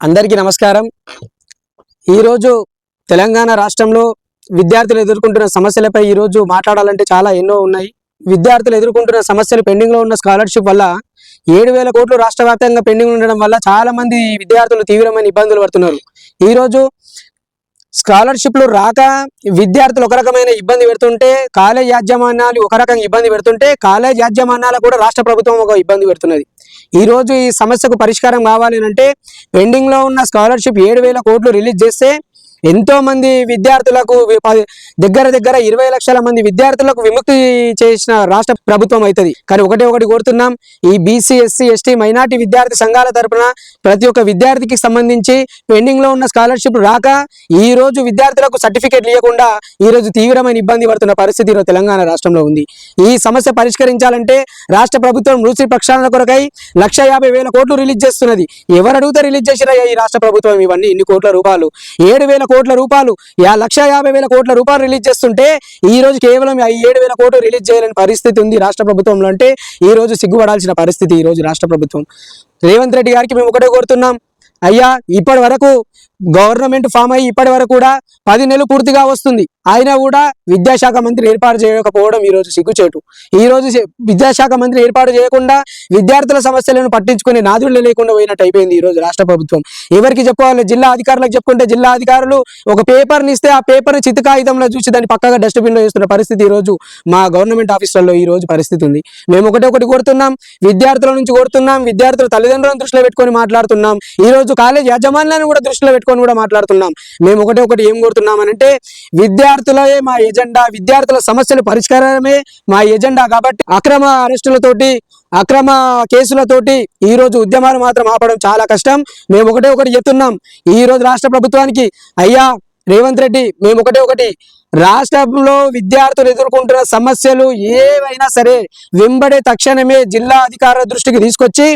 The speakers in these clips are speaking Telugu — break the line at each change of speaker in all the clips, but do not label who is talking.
అందరికీ నమస్కారం. ఈరోజు తెలంగాణ రాష్ట్రంలో విద్యార్థులు ఎదుర్కొంటున్న సమస్యలపై ఈరోజు మాట్లాడాలంటే చాలా ఎన్నో ఉన్నాయి. విద్యార్థులు ఎదుర్కొంటున్న సమస్యలు పెండింగ్లో ఉన్న స్కాలర్షిప్ వల్ల ఏడు వేల కోట్లు రాష్ట్ర వ్యాప్తంగా పెండింగ్ ఉండడం వల్ల చాలా మంది విద్యార్థులు తీవ్రమైన ఇబ్బందులు పడుతున్నారు. ఈరోజు స్కాలర్షిప్లు రాక విద్యార్థులు ఒక రకమైన ఇబ్బంది పెడుతుంటే కాలేజ్ యాజమాన్యాలు ఒక రకంగా ఇబ్బంది పెడుతుంటే కాలేజ్ యాజమాన్యాలకు కూడా రాష్ట్ర ప్రభుత్వం ఒక ఇబ్బంది పెడుతున్నది. ఈ రోజు ఈ సమస్యకు పరిష్కారం కావాలి అంటే పెండింగ్లో ఉన్న స్కాలర్షిప్ ఏడు వేల కోట్లు రిలీజ్ చేస్తే ఎంతో మంది విద్యార్థులకు దగ్గర దగ్గర ఇరవై లక్షల మంది విద్యార్థులకు విముక్తి చేసిన రాష్ట్ర ప్రభుత్వం అవుతుంది. కానీ ఒకటే ఒకటి కోరుతున్నాం. ఈ బీసీ ఎస్సీ ఎస్టీ మైనార్టీ విద్యార్థి సంఘాల తరపున ప్రతి ఒక్క విద్యార్థికి సంబంధించి పెండింగ్లో ఉన్న స్కాలర్షిప్ రాక ఈ రోజు విద్యార్థులకు సర్టిఫికేట్ ఇవ్వకుండా ఈ రోజు తీవ్రమైన ఇబ్బంది పడుతున్న పరిస్థితి తెలంగాణ రాష్ట్రంలో ఉంది. ఈ సమస్య పరిష్కరించాలంటే రాష్ట్ర ప్రభుత్వం రూసి ప్రక్షాళన కొరకై లక్ష యాభై వేల కోట్లు రిలీజ్ చేస్తున్నది. ఎవరు అడుగుతా రిలీజ్ చేసినా ఈ రాష్ట్ర ప్రభుత్వం ఇవన్నీ ఇన్ని కోట్ల రూపాయలు. ఏడు వేల కోట్ల రూపాయలు. యా లక్ష యాభై వేల కోట్ల రూపాయలు రిలీజ్ చేస్తుంటే ఈ రోజు కేవలం ఏడు వేల కోట్లు రిలీజ్ చేయలేని పరిస్థితి ఉంది రాష్ట్ర ప్రభుత్వంలో అంటే ఈ రోజు సిగ్గుపడాల్సిన పరిస్థితి ఈ రోజు రాష్ట్ర ప్రభుత్వం. రేవంత్ రెడ్డి గారికి మేము ఒకటే కోరుతున్నాం. అయ్యా ఇప్పటి వరకు గవర్నమెంట్ ఫామ్ అయ్యి ఇప్పటి వరకు కూడా పది నెలలు పూర్తిగా వస్తుంది. అయినా కూడా విద్యాశాఖ మంత్రి ఏర్పాటు చేయకపోవడం ఈ రోజు సిగ్గుచేటు. ఈ రోజు విద్యాశాఖ మంత్రి ఏర్పాటు చేయకుండా విద్యార్థుల సమస్యలను పట్టించుకునే నాదులు లేకుండా పోయినట్టు అయిపోయింది ఈ రోజు రాష్ట్ర ప్రభుత్వం. ఎవరికి చెప్పుకోవాలి? జిల్లా అధికారులకు చెప్పుకుంటే జిల్లా అధికారులు ఒక పేపర్ని ఇస్తే ఆ పేపర్ చిత్త కాగితంలో చూసి దాన్ని పక్కగా డస్ట్బిన్లో వేస్తున్న పరిస్థితి ఈ రోజు మా గవర్నమెంట్ ఆఫీసులలో ఈ రోజు పరిస్థితి ఉంది. మేము ఒకటే ఒకటి కోరుతున్నాం విద్యార్థుల నుంచి కోరుతున్నాం విద్యార్థుల తల్లిదండ్రులను దృష్టిలో పెట్టుకొని మాట్లాడుతున్నాం. ఈ రోజు కాలేజ్ యాజమాన్యాన్ని కూడా దృష్టిలో పెట్టుకొని కూడా మాట్లాడుతున్నాం. మేము ఒకటే ఒకటి ఏం కోరుతున్నాం అంటే విద్యార్థులే మా ఎజెండా విద్యార్థుల సమస్యల పరిష్కారమే మా ఎజెండా కాబట్టి అక్రమ అరెస్టులతోటి అక్రమ కేసులతోటి ఈ రోజు ఉద్యమాలు మాత్రం ఆపడం చాలా కష్టం. మేము ఒకటే ఒకటి చెప్తున్నాం. ఈ రోజు రాష్ట్ర ప్రభుత్వానికి అయ్యా రేవంత్ రెడ్డి మేము ఒకటి ఒకటి. రాష్ట్రంలో విద్యార్థులు ఎదుర్కొంటున్న సమస్యలు ఏవైనా సరే వెంబడే తక్షణమే జిల్లా అధికారుల దృష్టికి తీసుకొచ్చి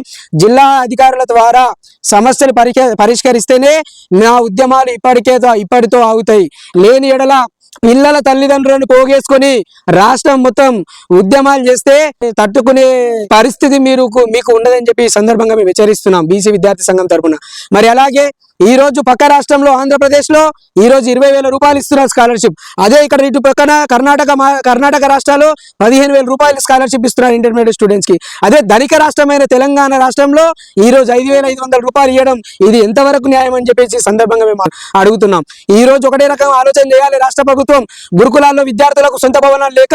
జిల్లా అధికారుల ద్వారా సమస్యలు పరిక పరిష్కరిస్తేనే నా ఉద్యమాలు ఇప్పటికే ఇప్పటితో ఆగుతాయి. లేని ఎడల పిల్లల తల్లిదండ్రులను పోగేసుకొని రాష్ట్రం మొత్తం ఉద్యమాలు చేస్తే తట్టుకునే పరిస్థితి మీరు మీకు ఉండదని చెప్పి ఈ సందర్భంగా మేము హెచ్చరిస్తున్నాం బీసీ విద్యార్థి సంఘం తరఫున మరి అలాగే ఈ రోజు పక్క రాష్ట్రంలో ఆంధ్రప్రదేశ్లో ఈ రోజు ఇరవై వేల రూపాయలు ఇస్తున్నారు స్కాలర్షిప్. అదే ఇక్కడ ఇటు పక్కన కర్ణాటక మా- కర్ణాటక రాష్ట్రాల్లో పదిహేను వేల రూపాయలు స్కాలర్షిప్ ఇస్తున్నారు ఇంటర్మీడియట్ స్టూడెంట్స్కి. అదే ధనిక రాష్ట్రమైన తెలంగాణ రాష్ట్రంలో ఈ రోజు ఐదు వేల ఐదు వందల రూపాయలు ఇవ్వడం ఇది ఎంతవరకు న్యాయం అని చెప్పేసి సందర్భంగా మేము అడుగుతున్నాం. ఈ రోజు ఒకటే రకం ఆలోచన చేయాలి రాష్ట్ర ప్రభుత్వం గురుకులాల్లో విద్యార్థులకు సొంత భవనాలు లేక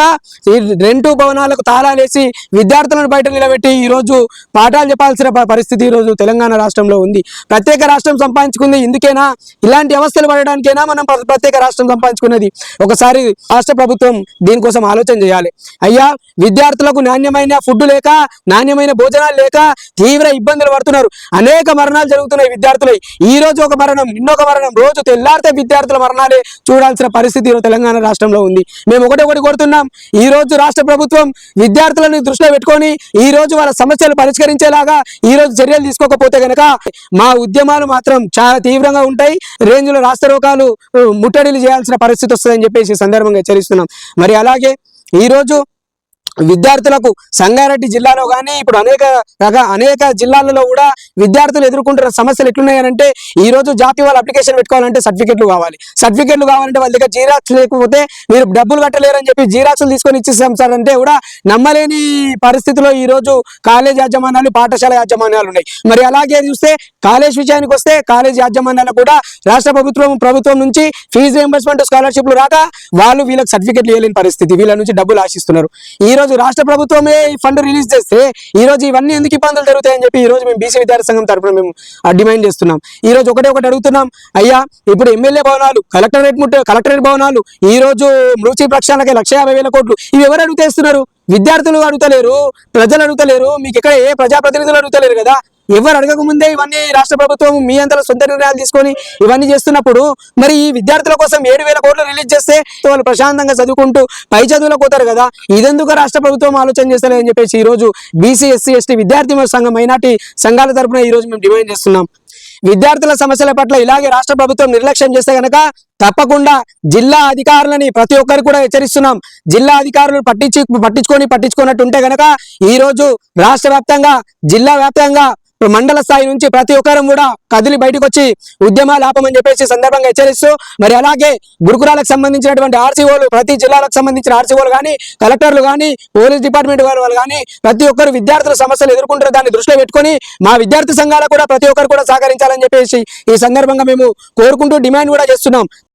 ఈ రెండు భవనాలకు తాళాలేసి విద్యార్థులను బయట నిలబెట్టి ఈ రోజు పాఠాలు చెప్పాల్సిన పరిస్థితి ఈ రోజు తెలంగాణ రాష్ట్రంలో ఉంది. ప్రత్యేక రాష్ట్రం సంపాదించుకుంది ఇందుకేనా? ఇలాంటి అవస్థలు పడడానికైనా మనం ప్రత్యేక రాష్ట్రం సంపాదించుకున్నది? ఒకసారి రాష్ట్ర ప్రభుత్వం దీనికోసం ఆలోచన చేయాలి. అయ్యా విద్యార్థులకు నాణ్యమైన ఫుడ్ లేక నాణ్యమైన భోజనాలు లేక తీవ్ర ఇబ్బందులు పడుతున్నారు. అనేక మరణాలు జరుగుతున్నాయి విద్యార్థులై. ఈ రోజు ఒక మరణం నిన్నొక మరణం. రోజు తెల్లారితే విద్యార్థుల మరణాలే చూడాల్సిన పరిస్థితి ఈరోజు తెలంగాణ రాష్ట్రంలో ఉంది. మేము ఒకటే ఒకటి కోరుతున్నాం ఈ రోజు రాష్ట్ర ప్రభుత్వం విద్యార్థులను దృష్టిలో పెట్టుకొని ఈ రోజు వాళ్ళ సమస్యలు పరిష్కరించేలాగా ఈ రోజు చర్యలు తీసుకోకపోతే కనుక మా ఉద్యమాలు మాత్రం చాలా తీవ్రంగా ఉంటాయి. రేంజ్లో రాష్ట్ర రోగాలు ముట్టడిలు చేయాల్సిన పరిస్థితి వస్తుందని చెప్పేసి సందర్భంగా హెచ్చరిస్తున్నాం. మరి అలాగే ఈ రోజు విద్యార్థులకు సంగారెడ్డి జిల్లాలో కానీ ఇప్పుడు అనేక రక అనేక జిల్లాలలో కూడా విద్యార్థులు ఎదుర్కొంటున్న సమస్యలు ఎట్లున్నాయంటే ఈ రోజు జాతి వాళ్ళ అప్లికేషన్ పెట్టుకోవాలంటే సర్టిఫికెట్లు కావాలి. సర్టిఫికెట్లు కావాలంటే వాళ్ళ దగ్గర జీరాక్స్ లేకపోతే మీరు డబ్బులు కట్టలేరని చెప్పి జీరాక్స్లు తీసుకొని ఇచ్చేసాం సార్ అంటే కూడా నమ్మలేని పరిస్థితిలో ఈ రోజు కాలేజ్ యాజమాన్యాలు పాఠశాల యాజమాన్యాలు ఉన్నాయి. మరి అలాగే చూస్తే కాలేజ్ విషయానికి వస్తే కాలేజ్ యాజమాన్యాలు కూడా రాష్ట్ర ప్రభుత్వం ప్రభుత్వం నుంచి ఫీజు రియంబర్స్మెంట్ స్కాలర్షిప్లు రాక వాళ్ళు వీళ్ళకి సర్టిఫికెట్లు ఇవ్వలేని పరిస్థితి. వీళ్ళ నుంచి డబ్బులు ఆశిస్తున్నారు. ఈ రోజు రాష్ట్ర ప్రభుత్వమే ఈ ఫండ్ రిలీజ్ చేస్తే ఈ రోజు ఇవన్నీ ఎందుకు ఇబ్బందులు జరుగుతాయని చెప్పి ఈ రోజు మేము బీసీ విద్యార్థి సంఘం తరఫున మేము డిమాండ్ చేస్తున్నాం. ఈ రోజు ఒకటే ఒకటి అడుగుతున్నాం. అయ్యా ఇప్పుడు ఎమ్మెల్యే భవనాలు కలెక్టరేట్ ముట్ట కలెక్టరేట్ భవనాలు ఈ రోజు మృతి ప్రక్షాళనకి లక్ష యాభై వేల కోట్లు. ఇవి ఎవరు అడుగుతేస్తున్నారు విద్యార్థులు అడుగుతలేరు ప్రజలు అడుగుతలేరు మీకు ఇక్కడ ఏ ప్రజాప్రతినిధులు అడుగుతలేరు కదా? ఎవరు అడగక ముందే ఇవన్నీ రాష్ట్ర ప్రభుత్వం మీ అంతలో సొంత నిర్ణయాలు తీసుకొని ఇవన్నీ చేస్తున్నప్పుడు మరి ఈ విద్యార్థుల కోసం ఏడు వేల కోట్లు రిలీజ్ చేస్తే వాళ్ళు ప్రశాంతంగా చదువుకుంటూ పై చదువులకు పోతారు కదా. ఇదెందుకు రాష్ట్ర ప్రభుత్వం ఆలోచన చేస్తలేదని చెప్పేసి ఈ రోజు బీసీ ఎస్సీ ఎస్టీ విద్యార్థి సంఘం మైనార్టీ సంఘాల తరపున ఈ రోజు మేము డిమాండ్ చేస్తున్నాం. విద్యార్థుల సమస్యల పట్ల ఇలాగే రాష్ట్ర ప్రభుత్వం నిర్లక్ష్యం చేస్తే గనక తప్పకుండా జిల్లా అధికారులని ప్రతి ఒక్కరు కూడా హెచ్చరిస్తున్నాం. జిల్లా అధికారులు పట్టించి పట్టించుకొని పట్టించుకున్నట్టు ఉంటే గనక ఈ రోజు రాష్ట్ర వ్యాప్తంగా జిల్లా వ్యాప్తంగా మండల స్థాయి నుంచి ప్రతి ఒక్కరం కూడా కదిలి బయటకు వచ్చి ఉద్యమాలు ఆపమని చెప్పేసి సందర్భంగా హెచ్చరిస్తూ మరి అలాగే గురుకులాలకు సంబంధించినటువంటి ఆర్సీఓలు ప్రతి జిల్లాలకు సంబంధించిన ఆర్సీఓలు కానీ కలెక్టర్లు కానీ పోలీస్ డిపార్ట్మెంట్ వారు వాళ్ళు కానీ ప్రతి ఒక్కరు విద్యార్థుల సమస్యలు ఎదుర్కొంటారు దాన్ని దృష్టిలో పెట్టుకొని మా విద్యార్థి సంఘాలు కూడా ప్రతి ఒక్కరు కూడా సహకరించాలని చెప్పేసి ఈ సందర్భంగా మేము కోరుకుంటూ డిమాండ్ కూడా చేస్తున్నాం.